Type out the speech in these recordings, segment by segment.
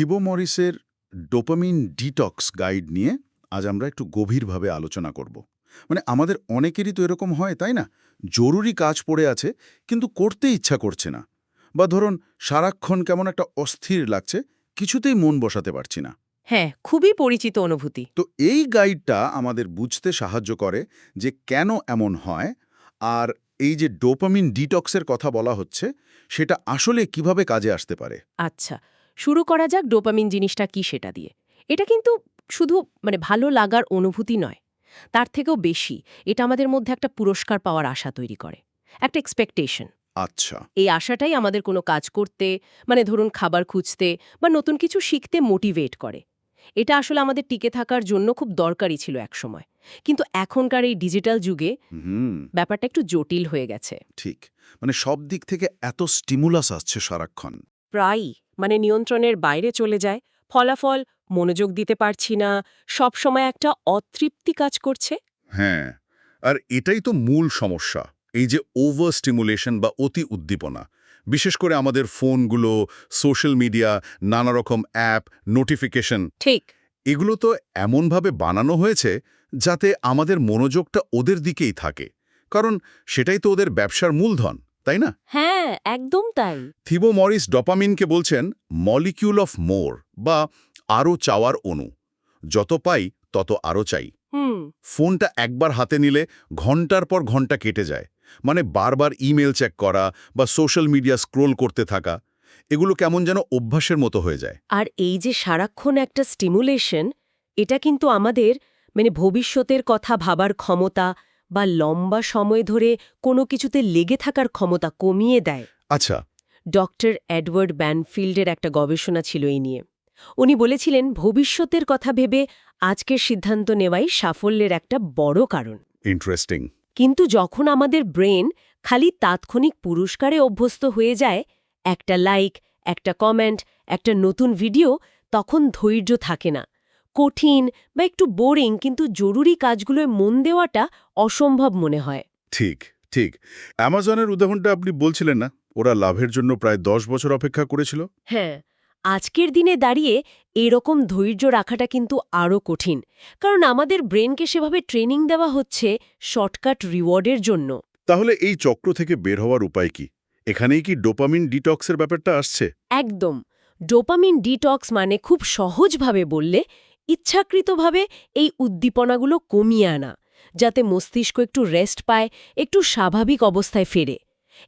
Thibaut মরিসের dopamine detox guide নিয়ে আজ আমরা একটু গভীরভাবে আলোচনা করব। মানে আমাদের অনেকেরই তো এরকম হয় তাই না? জরুরি কাজ পড়ে আছে কিন্তু করতে ইচ্ছা করছে না। বা ধরুন সারাক্ষণ কেমন একটা অস্থির লাগছে কিছুতেই মন বসাতে পারছি না। হ্যাঁ খুবই পরিচিত অনুভূতি। তো এই গাইডটা আমাদের বুঝতে সাহায্য করে যে কেন এমন হয় আর এই যে ডোপামিন ডিটক্সের কথা বলা হচ্ছে সেটা আসলে কীভাবে কাজে আসতে পারে। আচ্ছা শুরু করা যাক ডোপামিন জিনিসটা কি সেটা দিয়ে। এটা কিন্তু শুধু মানে ভালো লাগার অনুভূতি নয় তার থেকেও বেশি এটা আমাদের মধ্যে একটা পুরস্কার পাওয়ার আশা তৈরি করে একটা এক্সপেকটেশন আচ্ছা। এই আশাটাই আমাদের কোনো কাজ করতে মানে ধরুন খাবার খুঁজতে বা নতুন কিছু শিখতে মোটিভেট করে। এটা আসলে আমাদের টিকে থাকার জন্য খুব দরকারি ছিল একসময়। কিন্তু এখনকার এই ডিজিটাল যুগে ব্যাপারটা একটু জটিল হয়ে গেছে। ঠিক মানে সব দিক থেকে এত স্টিমুলাস আসছে সারাক্ষণ। প্রায়ই। মানে নিয়ন্ত্রণের বাইরে চলে যায় ফলাফল মনোযোগ দিতে পারছি না সব সময় একটা অতৃপ্তি কাজ করছে। হ্যাঁ আর এটাই তো মূল সমস্যা এই যে ওভার স্টিমুলেশন বা অতি উদ্দীপনা। বিশেষ করে আমাদের ফোনগুলো সোশ্যাল মিডিয়া নানা রকম অ্যাপ নোটিফিকেশন। ঠিক। এগুলো তো এমনভাবে বানানো হয়েছে যাতে আমাদের মনোযোগটা ওদের দিকেই থাকে কারণ সেটাই তো ওদের ব্যবসার মূলধন। তাই না? হ্যাঁ একদম তাই। থিবো মরিস ডপামিনকে বলছেন মলিকিউল অফ মোর বা আরও চাওয়ার অণু। যত পাই তত আরও চাই। ফোনটা একবার হাতে নিলে ঘণ্টার পর ঘণ্টা কেটে যায়। মানে বারবার ইমেল চেক করা বা সোশ্যাল মিডিয়া স্ক্রোল করতে থাকা এগুলো কেমন যেন অভ্যাসের মতো হয়ে যায়। আর এই যে সারাক্ষণ একটা স্টিমুলেশন এটা কিন্তু আমাদের মানে ভবিষ্যতের কথা ভাবার ক্ষমতা বা লম্বা সময় ধরে কোনো কিছুতে লেগে থাকার ক্ষমতা কমিয়ে দেয়। আচ্ছা। ডক্টর এডওয়ার্ড ব্যানফিল্ডের একটা গবেষণা ছিল এই নিয়ে। উনি বলেছিলেন ভবিষ্যতের কথা ভেবে আজকের সিদ্ধান্ত নেওয়াই সাফল্যের একটা বড় কারণ। ইন্টারেস্টিং। কিন্তু যখন আমাদের ব্রেন খালি তাৎক্ষণিক পুরস্কারে অভ্যস্ত হয়ে যায় একটা লাইক একটা কমেন্ট একটা নতুন ভিডিও তখন ধৈর্য থাকে না। কঠিন বা একটু বোরিং কিন্তু জরুরি কাজগুলোয় মন দেওয়াটা অসম্ভব মনে হয়। ঠিক ঠিক। অ্যামাজনের উদাহরণটা আপনি বলছিলেন না? ওরা লাভের জন্য প্রায় দশ বছর অপেক্ষা করেছিল? হ্যাঁ আজকের দিনে দাঁড়িয়ে এরকম ধৈর্য রাখাটা কিন্তু আরও কঠিন। কারণ আমাদের ব্রেনকে সেভাবে ট্রেনিং দেওয়া হচ্ছে শর্টকাট রিওয়ার্ডের জন্য। তাহলে এই চক্র থেকে বের হওয়ার উপায় কি? এখানেই কি ডোপামিন ডিটক্সের ব্যাপারটা আসছে? একদম। ডোপামিন ডিটক্স মানে খুব সহজভাবে বললে ইচ্ছাকৃতভাবে এই উদ্দীপনাগুলো কমিয়ে আনা যাতে মস্তিষ্ক একটু রেস্ট পায় একটু স্বাভাবিক অবস্থায় ফেরে।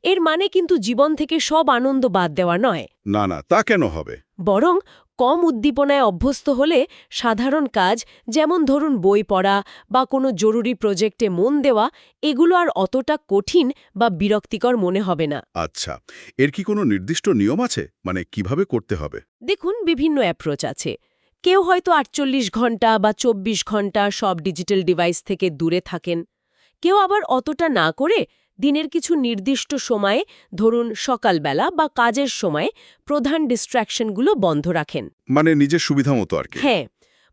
এর মানে কিন্তু জীবন থেকে সব আনন্দ বাদ দেওয়া নয়। না না তা কেন হবে? বরং কম উদ্দীপনায় অভ্যস্ত হলে সাধারণ কাজ যেমন ধরুন বই পড়া বা কোনো জরুরি প্রজেক্টে মন দেওয়া এগুলো আর অতটা কঠিন বা বিরক্তিকর মনে হবে না। আচ্ছা এর কি কোনো নির্দিষ্ট নিয়ম আছে? মানে কীভাবে করতে হবে? দেখুন বিভিন্ন অ্যাপ্রোচ আছে। কেউ হয়তো আটচল্লিশ ঘণ্টা বা ২৪ ঘণ্টা সব ডিজিটাল ডিভাইস থেকে দূরে থাকেন। কেউ আবার অতটা না করে দিনের কিছু নির্দিষ্ট সময়ে ধরুন সকালবেলা বা কাজের সময়ে প্রধান ডিস্ট্র্যাকশনগুলো বন্ধ রাখেন। মানে নিজের সুবিধা মতো আর কি। হ্যাঁ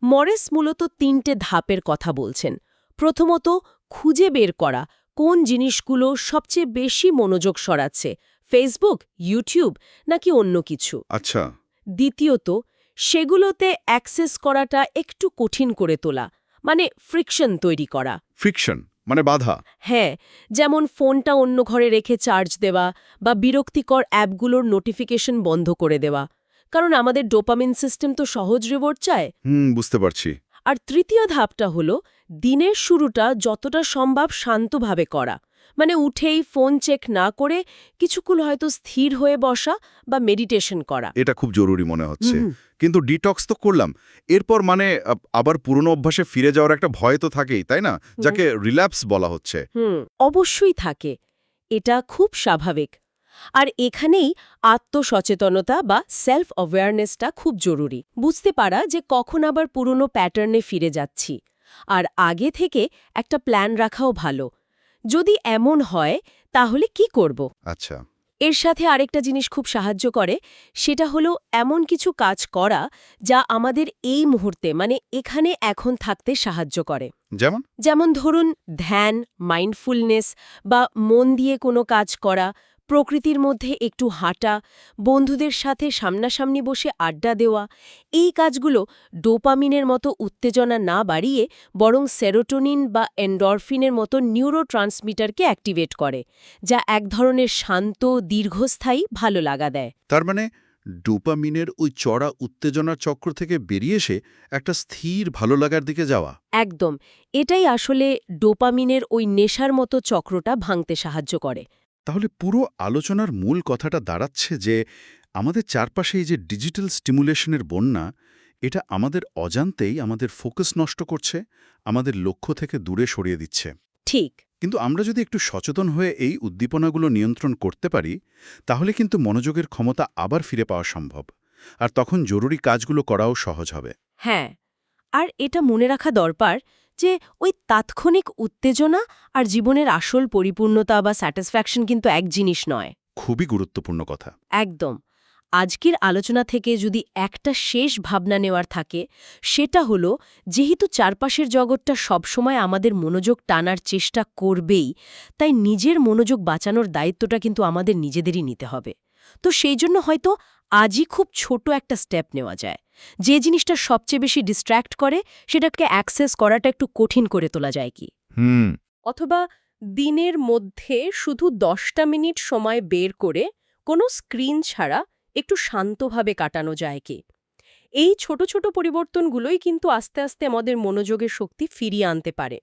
মরেস মূলত তিনটে ধাপের কথা বলছেন। প্রথমত খুঁজে বের করা কোন জিনিসগুলো সবচেয়ে বেশি মনোযোগ সরাচ্ছে ফেসবুক ইউটিউব নাকি অন্য কিছু। আচ্ছা। দ্বিতীয়ত সেগুলোতে অ্যাক্সেস করাটা একটু কঠিন করে তোলা মানে ফ্রিকশন তৈরি করা। ফ্রিকশন মানে বাধা। হ্যাঁ যেমন ফোনটা অন্য ঘরে রেখে চার্জ দেওয়া বা বিরক্তিকর অ্যাপগুলোর নোটিফিকেশন বন্ধ করে দেওয়া। কারণ আমাদের ডোপামিন সিস্টেম তো সহজ রিওয়ার্ড চায়। হুম বুঝতে পারছি। আর তৃতীয় ধাপটা হলো দিনের শুরুটা যতটা সম্ভব শান্তভাবে করা। মানে উঠেই ফোন চেক না করে কিছুক্ষণ হয়তো স্থির হয়ে বসা বা মেডিটেশন করা। এটা খুব জরুরি মনে হচ্ছে। কিন্তু ডিটক্স তো করলাম। এরপর মানে আবার পুরনো অভ্যাসে ফিরে যাওয়ার একটা ভয় তো থাকেই তাই না? যাকে রিল্যাপস বলা হচ্ছে। হুম অবশ্যই থাকে। এটা খুব স্বাভাবিক। আর এখানেই আত্মসচেতনতা বা সেলফ অ্যাওয়ারনেসটা খুব জরুরি। বুঝতে পারা যে কখন আবার পুরনো প্যাটার্নে ফিরে যাচ্ছি। আর আগে থেকে একটা প্ল্যান রাখাও ভালো। যদি এমন হয় তাহলে কি করব? আচ্ছা। এর সাথে আরেকটা জিনিস খুব সাহায্য করে সেটা হলো এমন কিছু কাজ করা যা আমাদের এই মুহূর্তে মানে এখানে এখন থাকতে সাহায্য করে। যেমন? যেমন ধরুন ধ্যান মাইন্ডফুলনেস বা মন দিয়ে কোনো কাজ করা প্রকৃতির মধ্যে একটু হাঁটা বন্ধুদের সাথে সামনাসামনি বসে আড্ডা দেওয়া এই কাজগুলো ডোপামিনের মতো উত্তেজনা না বাড়িয়ে বরং সেরোটোনিন বা এন্ডরফিনের মতো নিউরো ট্রান্সমিটারকে অ্যাক্টিভেট করে যা এক ধরনের শান্ত দীর্ঘস্থায়ী ভালো লাগা দেয়। তার মানে ডোপামিনের ওই চড়া উত্তেজনার চক্র থেকে বেরিয়ে এসে একটা স্থির ভালো লাগার দিকে যাওয়া। একদম এটাই আসলে ডোপামিনের ওই নেশার মতো চক্রটা ভাঙতে সাহায্য করে। তাহলে পুরো আলোচনার মূল কথাটা দাঁড়াচ্ছে যে আমাদের চারপাশে এই যে ডিজিটাল স্টিমুলেশনের বন্যা এটা আমাদের অজান্তেই আমাদের ফোকাস নষ্ট করছে আমাদের লক্ষ্য থেকে দূরে সরিয়ে দিচ্ছে। ঠিক। কিন্তু আমরা যদি একটু সচেতন হয়ে এই উদ্দীপনাগুলো নিয়ন্ত্রণ করতে পারি তাহলে কিন্তু মনোযোগের ক্ষমতা আবার ফিরে পাওয়া সম্ভব। আর তখন জরুরি কাজগুলো করাও সহজ হবে। হ্যাঁ আর এটা মনে রাখা দরকার যে ওই তাৎক্ষণিক উত্তেজনা আর জীবনের আসল পরিপূর্ণতা বা স্যাটিসফ্যাকশন কিন্তু এক জিনিস নয়। খুবই গুরুত্বপূর্ণ কথা। একদম। আজকের আলোচনা থেকে যদি একটা শেষ ভাবনা নেওয়ার থাকে সেটা হলো যেহেতু চারপাশের জগৎটা সবসময় আমাদের মনোযোগ টানার চেষ্টা করবেই তাই নিজের মনোযোগ বাঁচানোর দায়িত্বটা কিন্তু আমাদের নিজেদেরই নিতে হবে। তো সেই জন্য হয়তো আজই খুব ছোট একটা স্টেপ নেওয়া যায়। যে জিনিসটা সবচেয়ে বেশি ডিস্ট্র্যাক্ট করে সেটাকে অ্যাক্সেস করাটা একটু কঠিন করে তোলা যায় কি? হুম। অথবা দিনের মধ্যে শুধু দশটা মিনিট সময় বের করে কোনো স্ক্রিন ছাড়া একটু শান্তভাবে কাটানো যায় কি? এই ছোট ছোট পরিবর্তনগুলোই কিন্তু আস্তে আস্তে আমাদের মনোযোগের শক্তি ফিরিয়ে আনতে পারে।